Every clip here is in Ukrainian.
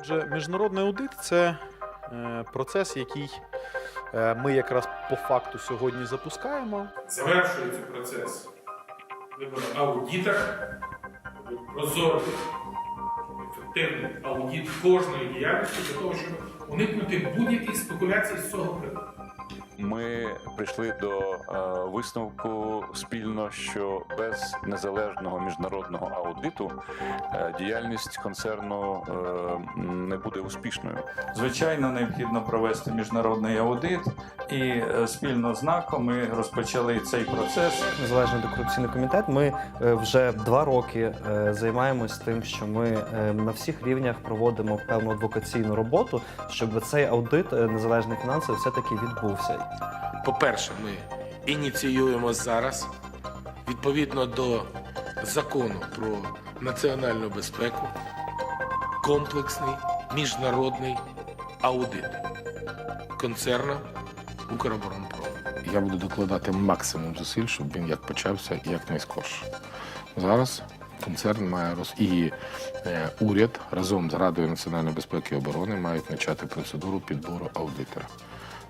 Отже, міжнародний аудит це е, процес, який е, ми якраз по факту сьогодні запускаємо. Завершується процес аудитах, аудитора, прозорий, ефективний аудит кожної діяльності для того, щоб уникнути будь-яких спекуляцій з цього приводу. Ми прийшли до е, висновку спільно, що без незалежного міжнародного аудиту е, діяльність концерну е, не буде успішною. Звичайно, необхідно провести міжнародний аудит, і спільно з НАКО ми розпочали цей процес. Незалежний антикорупційний комітет. Ми вже два роки займаємось тим, що ми на всіх рівнях проводимо певну адвокаційну роботу, щоб цей аудит е, незалежний фінансовий все-таки відбувся. По-перше, ми ініціюємо зараз відповідно до закону про національну безпеку комплексний міжнародний аудит концерну Укроборонпром. Я буду докладати максимум зусиль, щоб він як почався як найскорше. Зараз концерн має роз... і е, уряд разом з Радою національної безпеки і оборони мають почати процедуру підбору аудитора.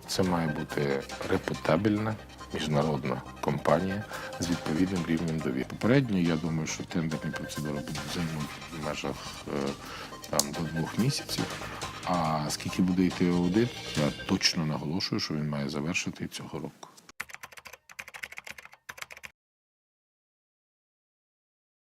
Це має бути репутабельна міжнародна компанія з відповідним рівнем довіри. Попередньо я думаю, що тендерні процедури будуть займати в межах е, там до двох місяців. А скільки буде йти аудит, я точно наголошую, що він має завершити цього року.